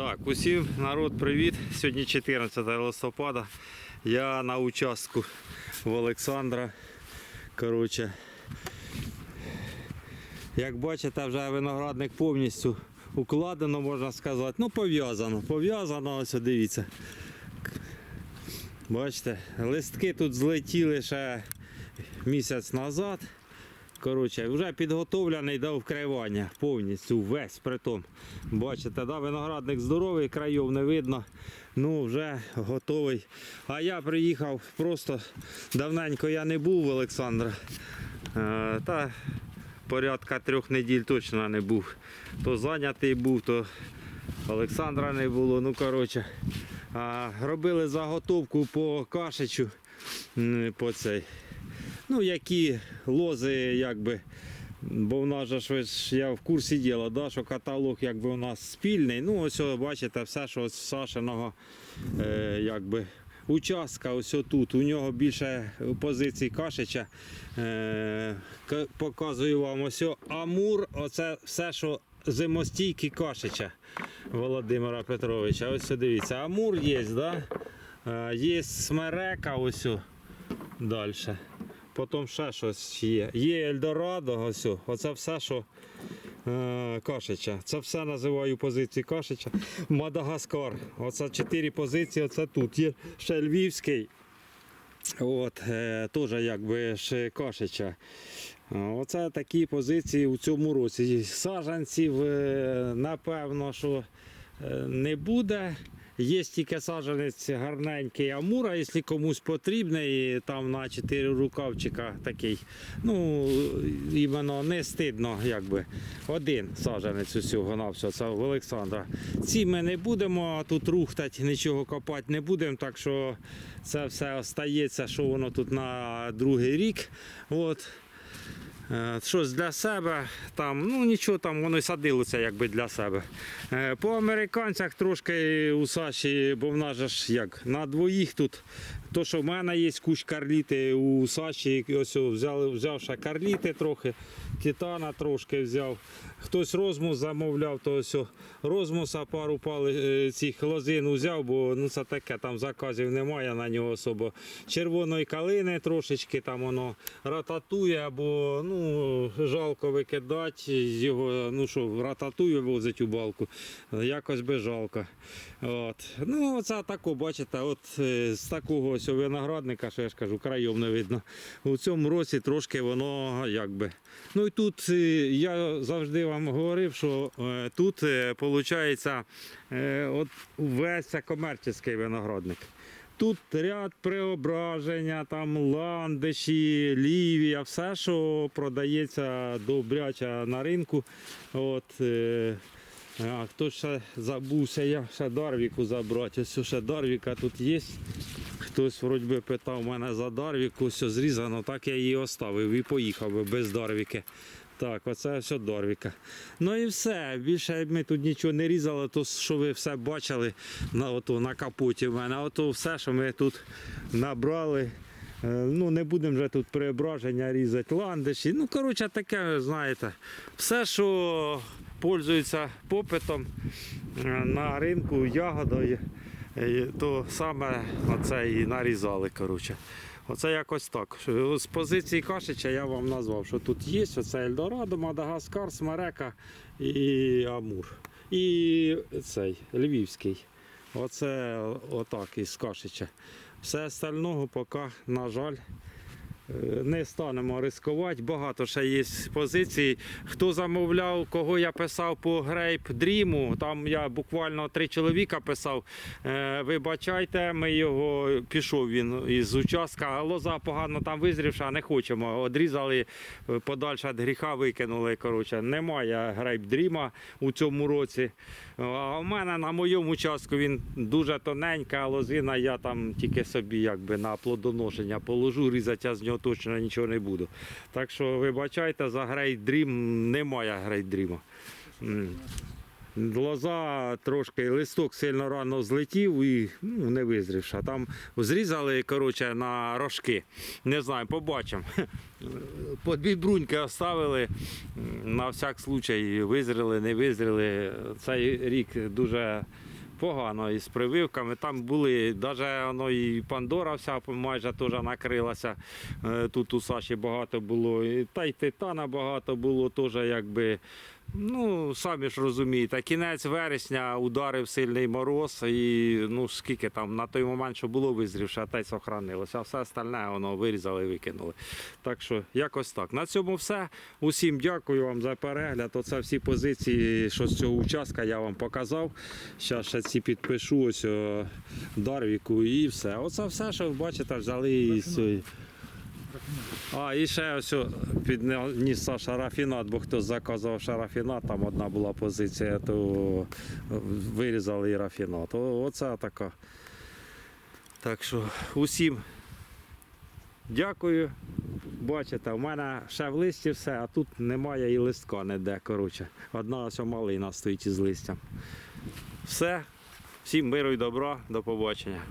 Так, усім народ, привіт. Сьогодні 14 листопада. Я на участку в Олександра. Коротше, як бачите, вже виноградник повністю укладено, можна сказати. Ну, пов'язано. Пов'язано, ось дивіться. Бачите, листки тут злетіли ще місяць назад. Коротше, вже підготовлений до вкривання повністю весь притом. Бачите, да, виноградник здоровий, країв не видно. Ну, вже готовий. А я приїхав просто давненько я не був в Олександра. Е, та порядка трьох неділь точно не був. То зайнятий був, то Олександра не було. Ну, коротше, робили заготовку по кашичу. м, По цей. Ну, які лози, якби. Бо в нас же ж я в курсі діла, да, що каталог якби у нас спільний. Ну, ось бачите, все, що з Сашиного е, якби, участка, ось тут. У нього більше позицій Кашича. Е, показую вам ось Амур, оце все, що зимостійки Кашича Володимира Петровича. Ось дивіться, Амур є, да? Е, є смерека, ось далі. Потім ще щось є. Є Ельдорадо, ось. Оце все, що е, Кашича. Це все називаю позиції Кашича. Мадагаскар. Оце чотири позиції, оце тут. Є ще Львівський. От, е, теж якби ще Кашича. Оце такі позиції у цьому році. Саджанців, е, напевно, що е, не буде. Є тільки саджанець гарненький Амура, якщо комусь потрібний, там на 4 рукавчика такий. Ну, іменно не стидно, якби. Один саджанець усього на все, це в Олександра. Ці ми не будемо тут рухтати, нічого копати не будемо, так що це все остається, що воно тут на другий рік. От. Е, Щось для себе, там, ну нічого там й садилося якби для себе. Е, По американцях трошки у Саші, бо в нас ж як на двоїх тут. То, що в мене є куч карліти у Саші, ось взяв, взяв ще карліти трохи, титана трошки взяв. Хтось розмус замовляв, то ось розмуса пару пали е, цих лозин взяв, бо ну, це таке, там заказів немає на нього особо. Червоної калини трошечки там воно рататує, або ну, жалко викидати його, ну що, рататує возить у балку. Якось би жалко. От. Ну, оце тако, бачите, от е, з такого ось виноградника, що я ж кажу, краєм не видно. У цьому році трошки воно якби. Ну тут е, я завжди вам говорив, що е, тут виходить от весь комерційний виноградник. Тут ряд преображення, там ландиші, лівія, все, що продається добряча на ринку. От, е, а хто ще забувся, я ще Дарвіку забрати. Ось ще Дарвіка тут є. Хтось вроді би питав мене за Дарвіку, все зрізано, так я її оставив і поїхав би без Дарвіки. Так, оце все Дарвіка. Ну і все. Більше ми тут нічого не різали, то що ви все бачили на, ото, на капоті в мене. Ото все, що ми тут набрали. Е, Ну, не будемо вже тут преображення різати, ландиші. Ну, коротше, таке, знаєте, все, що пользується попитом е, на ринку ягодою, то саме оце і нарізали. Коротше. Оце якось так. З позиції Кашича я вам назвав, що тут є оце Ельдорадо, Мадагаскар, Смерека і Амур. І цей Львівський. Оце отак із Кашича. Все остального поки, на жаль, е, не станемо ризикувати. Багато ще є позицій. Хто замовляв, кого я писав по Грейп Дріму, там я буквально три чоловіка писав. Е, Вибачайте, ми його пішов він із участка, лоза погано там визрівша, не хочемо. Одрізали е, подальше від гріха, викинули. Коротше, немає Грейп Дріма у цьому році. А в мене на моєму участку він дуже тоненька, лозина, я там тільки собі якби на плодоношення положу, різати з нього точно нічого не буду. Так що вибачайте, за Great Dream немає Dream. М. Лоза трошки, листок сильно рано злетів і ну, не визрівша. Там зрізали коротше, на рожки. Не знаю, побачимо. По дві бруньки оставили. На всяк случай визріли, не визріли. Цей рік дуже погано із прививками. Там були, навіть воно і Пандора вся майже теж накрилася. Е, Тут у Саші багато було, та й титана багато було теж якби. Ну, самі ж розумієте, кінець вересня ударив сильний мороз, і ну скільки там на той момент, що було визрівше, те й сохранилося, а все остальне воно вирізали і викинули. Так що якось так. На цьому все. Усім дякую вам за перегляд. Оце всі позиції, що з цього участка я вам показав. Зараз ще ці підпишу ось о, Дарвіку і все. Оце все, що ви бачите, взяли цієї. А, і ще ось підніс Саша бо хтось заказував ще рафінат, там одна була позиція, то вирізали і рафінат. Оце така. Так що усім дякую. Бачите, в мене ще в листі все, а тут немає і листка ніде. Коротше. Одна ось малина стоїть із листям. Все. Всім миру і добра, до побачення.